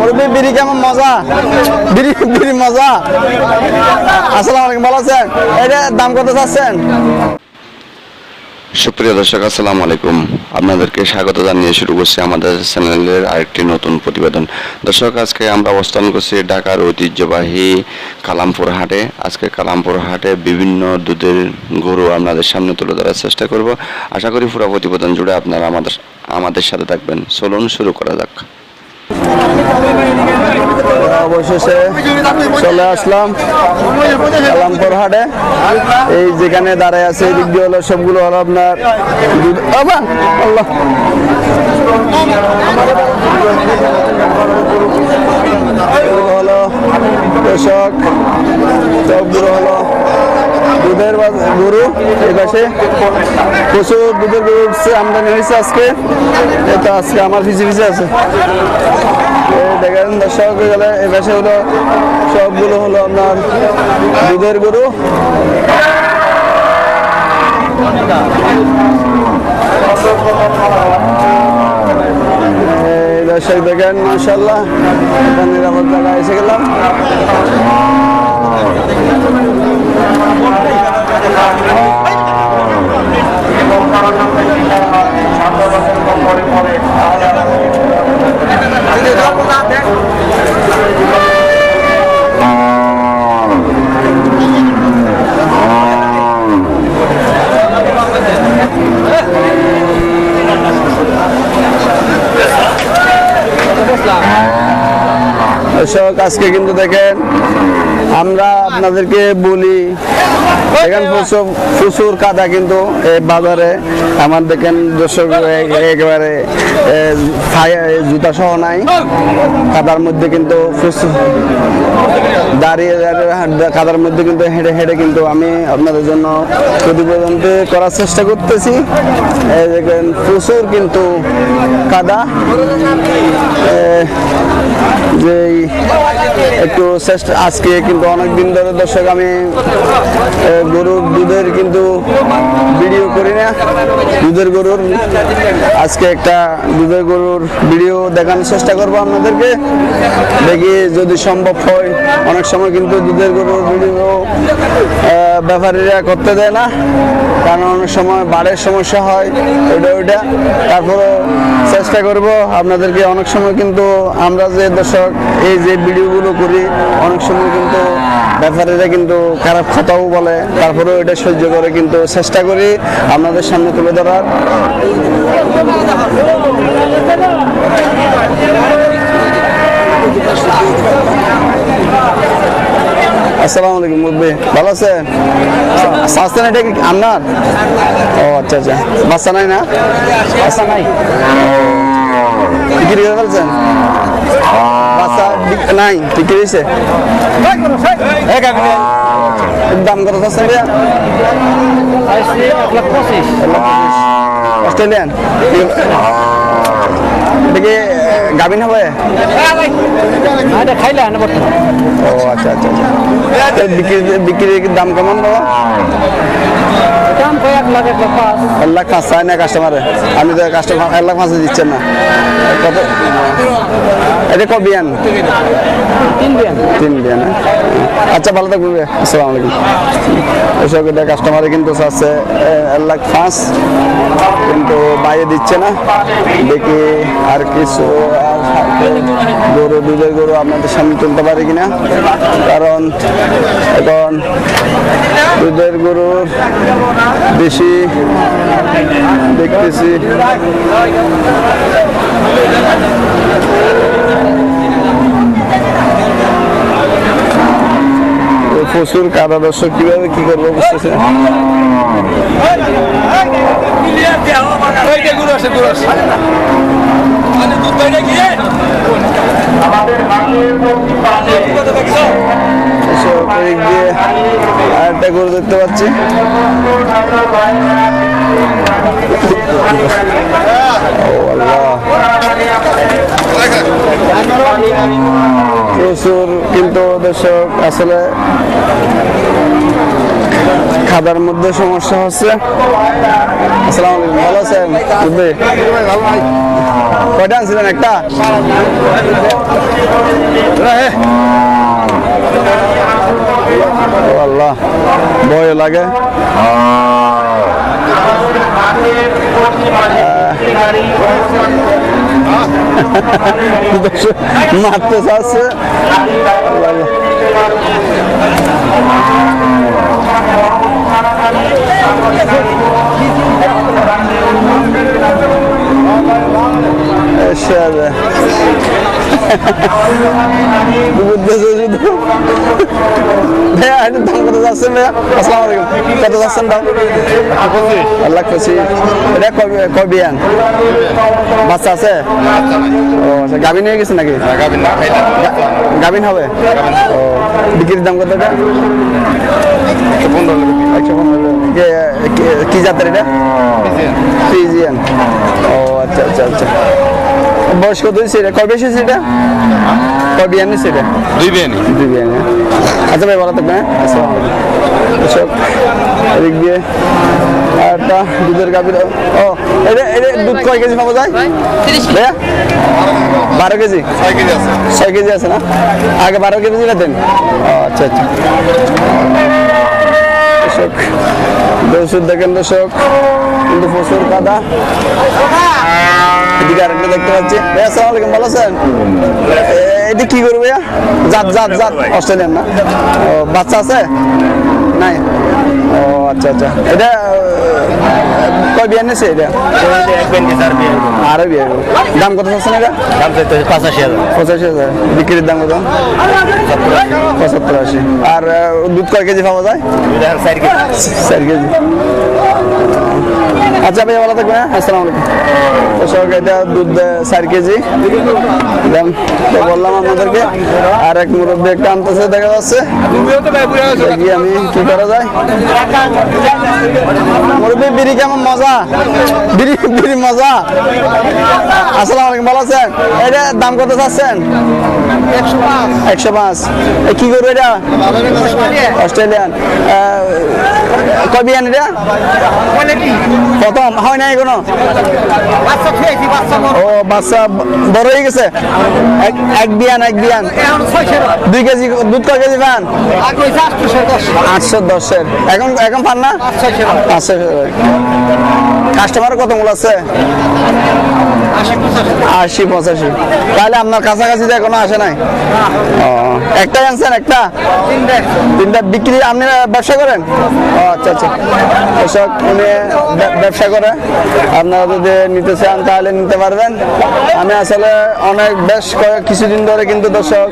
মুরব্বী, বিড়ি কেমন মজা? বিড়ি বিড়ি মজা? আসসালামু আলাইকুম, ভালো আছেন? এটা দাম কত চাচ্ছেন? সুপ্রিয় দর্শক, আসসালামু আলাইকুম। আপনাদেরকে স্বাগত জানিয়ে শুরু করছি আমাদের চ্যানেলের আরেকটি নতুন প্রতিবেদন। দর্শক, আজকে আমরা অবস্থান করছি ঢাকার ঐতিহ্যবাহী কালামপুর হাটে। আজকে কালামপুর হাটে বিভিন্ন দুধের গরু আপনাদের সামনে তুলে ধরার চেষ্টা করব। আশা করি পুরো প্রতিবেদন জুড়ে আপনারা আমাদের আমাদের সাথে থাকবেন। চলুন শুরু করা যাক। অবশেষে চলে আসলাম কালামপুর হাটে এই যেখানে দাঁড়ায় আছে এই দিক দিয়ে হলো সবগুলো হলো আপনার আল্লাহ। হলো কৃষক সবগুলো হলো দুধের গরু এই পাশে। প্রচুর দুধের গরু উঠছে, আমদানি হয়েছে আজকে। এটা আজকে আমার পিছিয়ে পিছিয়ে আছে। দেখেন দর্শক গেলে এই পাশে হলো সবগুলো হলো আপনার দুধের গরু দর্শক দেখেন মাসাল্লাহ নিরাপদ জায়গায় এসে গেলাম দর্শক আজকে কিন্তু দেখেন আমরা আপনাদেরকে বলি দেখেন প্রচুর প্রচুর কাদা কিন্তু এই বাজারে। আমার দেখেন দর্শক একেবারে জুতা সহ নাই। কাদার মধ্যে কিন্তু দাঁড়িয়ে দাঁড়িয়ে কাদার মধ্যে কিন্তু হেঁটে হেঁটে কিন্তু আমি আপনাদের জন্য প্রতিবেদনটি করার চেষ্টা করতেছি। দেখেন প্রচুর কিন্তু কাদা। যে একটু চেষ্টা, আজকে কিন্তু অনেক দিন ধরে দর্শক আমি গরুর দুধের কিন্তু ভিডিও করি না। দুধের গরুর, আজকে একটা দুধের গরুর ভিডিও দেখানোর চেষ্টা করব আপনাদেরকে। দেখি যদি সম্ভব হয়, অনেক সময় কিন্তু দুধের গরুর ভিডিও ব্যাপারীরা করতে দেয় না, কারণ অনেক সময় বাড়ের সমস্যা হয়, ওইটা ওইটা। তারপরে চেষ্টা করব আপনাদেরকে, অনেক সময় কিন্তু আমরা যে দর্শক, এই যে ভিডিওগুলো করি, অনেক সময় কিন্তু ব্যাপারীরা কিন্তু খারাপ কথাও বলে। তারপরে ওইটা সহ্য করে, কিন্তু চেষ্টা করি আপনাদের সামনে তুলে ধরার। আসসালামু আলাইকুম মুরব্বী, ভালো আছেন? স্বাস্থ্য এটা কি আপনার? ও আচ্ছা আচ্ছা। বাচ্চা নাই না? বাচ্চা নাই? বিক্রি করে ফেলছেন? বাচ্চা নাই, বিক্রি হয়েছে? দাম কত চাচ্ছেন ভাইয়া? অস্ট্রেলিয়ান এটা কি হবে? খাইলে ও আচ্ছা আচ্ছা আচ্ছা। বিক্রি বিক্রির দাম কেমন বাবা দাম কয়েক লাখ এক লাখ পাঁচ এক লাখ পাঁচ চাই না কাস্টমারে আপনি তো কাস্টমার এক লাখ পাঁচে দিচ্ছেন না। এটা কত বিয়ান? তিন বিয়ান। তিন বিয়ান হ্যাঁ? আচ্ছা ভালো থাকবে আসসালামু আলাইকুম। এসব এটা কাস্টমারে কিন্তু এ, এক লাখ পাঁচ। কিন্তু বাইরে দিচ্ছে না। দেখি আর কিছু আর গরু দুধের গরু আপনাদের সামনে তুলতে পারি কিনা? কারণ এখন দুধের গরুর বেশি দেখতেছি। প্রচুর কাদা দর্শক কীভাবে কি করব বুঝতেছে আরেকটা গরু দেখতে পাচ্ছি। ও আল্লাহ। প্রচুর, কিন্তু দর্শক, আসলে খাবার মধ্যে সমস্যা হচ্ছে। আসসালামু আলাইকুম, ভালো আছেন? কয়টা আনছিলেন? একটা? আল্লাহ, ভয় লাগে। মারতে চাচ্ছে Thank আল্লাহ। ভাইয়া এটার দাম কত যাচ্ছেন ভাইয়া আসসালামু আলাইকুম। কত যাচ্ছেন দাম আল্লাহ খুশি। এটা কবে কবে আন? বাচ্চা আছে? ও আচ্ছা গাভিন হয়ে গেছে নাকি? গাভিন হবে? ও বিক্রির দাম কত এটা? একশো পনেরো। কে- জাতের এটা? ফ্রিজিয়ান ও আচ্ছা আচ্ছা আচ্ছা। বয়স কত হয়েছে এটা? কবে এসেছে এটা? কবে আনিস এটা? দুই বিয়ানি দুই বিয়ে না? আচ্ছা ভাই ভালো থাকবেন হ্যাঁ? আসসালামু আলাইকুম। এদিক দিয়ে একটা দুধের গাভীর ও এটা এটা দুধ কয় কেজি পাওয়া যায় ভাইয়া? বারো কেজি? ছয় কেজি আছে। ছয় কেজি আছে না? আগে বারো কেজি দেন। ও আচ্ছা আচ্ছা। দর্শক দর্শক দেখেন দর্শক। কিন্তু প্রচুর কাদা এদিকে আরেকটা দেখতে পাচ্ছি। ভাইয়া আসসালামু আলাইকুম ভালো আছেন? এটি কি করবে ভাইয়া? জাত জাত জাত। অস্ট্রেলিয়ান না? ও বাচ্চা আছে? নাই? ও আচ্ছা আচ্ছা। এটা কয় বিয়ে নিয়েছে এটা আরও বিয়ে দাম কত চাচ্ছেন এটা পঁচাশি হাজার। পঁচাশি হাজার। বিক্রির দাম কত? পঁচাত্তর আশি। আর দুধ কয় কেজি পাওয়া যায়? চার কেজি। আচ্ছা ভাই ভালো থাকবেন হ্যাঁ? আসসালামু আলাইকুম। এটা দুধ চার কেজি। দাম তো বললাম আপনাদেরকে। আর এক মুরব্বী একটা আনতেছে দেখা যাচ্ছে। দেখি আমি কি করা যায়। বিড়ি কেমন মজা? বিড়ি মজা? আসসালামু আলাইকুম, ভালো আছেন? এটা দাম কত চাচ্ছেন? একশো পাঁচ। কি করবে এটা? অস্ট্রেলিয়ান। কয় বিয়ান এটা? প্রথম, হয় নাই এখনও? ও, বাচ্চা বড় হয়ে গেছে? এক- বিয়ান, এক বিয়ান। দুই কেজি, দুধ কয় কেজি পান? আটশো দশের। এখন এখন পান না? পাঁচশো কাস্টমার কত মূল আছে? আশি পঁচাশি। তাহলে আপনার কাছাকাছি তো এখনও আসে নাই? ও একটাই আনছেন একটা? তিনটা। বিক্রি আপনি ব্যবসা করেন? ও আচ্ছা আচ্ছা। উনি ব্যবসা করে। আপনারা যদি নিতে চান তাহলে নিতে পারবেন। আমি আসলে অনেক বেশ কয়েক কিছুদিন ধরে কিন্তু দর্শক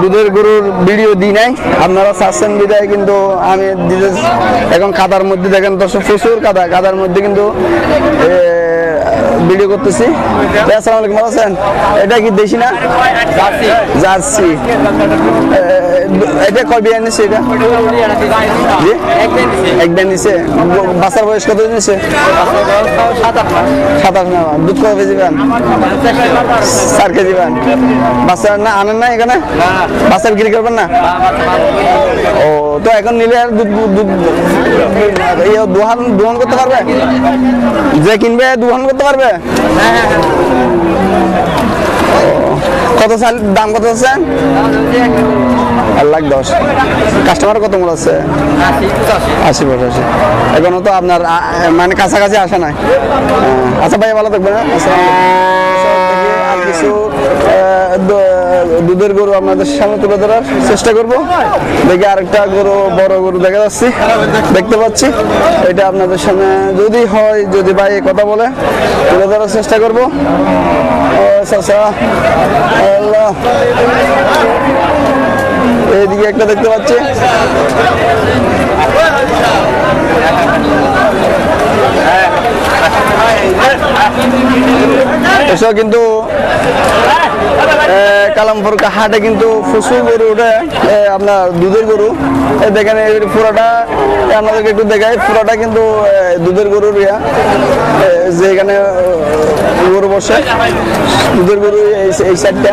দুধের গরুর ভিডিও দিই নাই। আপনারা চাচ্ছেন বিদায় কিন্তু আমি দিতে এখন কাদার মধ্যে দেখেন দর্শক প্রচুর কাদা কাদার মধ্যে কিন্তু ভিডিও করতেছি। আসসালামু আলাইকুম, ভালো আছেন? এটা কি দেশি না? জার্সি। এটা কয় বিয়ে নিছে এটা? জি? এক ব্যান নিছে ব- বাচ্চার বয়স কত নিছে সাতাশ না দুধ কত কেজি পান? চার কেজি পান। বাচ্চা না আনেন না এখানে? বাচ্চা বিক্রি করবেন না? ও তো এখন নিলে আর দুধ দুধ দোহান দোহান করতে পারবে? যে কিনবে দোহান করতে পারবে? ও, কত সাল দাম কত আছে? এক লাখ দশ। কাস্টমার কত মূল আছে? আশি, পঁচাশি। এখনও তো আপনার মানে কাছাকাছি আসে নাই। আচ্ছা ভাই ভালো থাকবেন হ্যাঁ? আসসালামু আলাইকুম। দেখি আর কিছু আহ, দু- দুধের গরু আপনাদের সামনে তুলে ধরার চেষ্টা করব। দেখি আরেকটা গরু, বড় গরু দেখা যাচ্ছে, দেখতে পাচ্ছি। এটা আপনাদের সামনে যদি হয়, যদি ভাই কথা বলে, তুলে ধরার চেষ্টা করব। আল্লাহ। এইদিকে একটা দেখতে পাচ্ছি। এসব কিন্তু এ, কালামপুর হাটে কিন্তু প্রচুর গরু এ, আপনার দুধের গরু। দেখেন পুরোটা আপনাদেরকে একটু দেখাই। পুরোটা কিন্তু দুধের গরুর ইয়া। যে এখানে গরু বসে। দুধের গরু এই সাইডটা।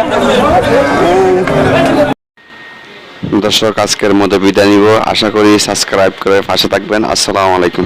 দর্শক আজকের মতো বিদায় নিব। আশা করি সাবস্ক্রাইব করে পাশে থাকবেন। আসসালামু আলাইকুম।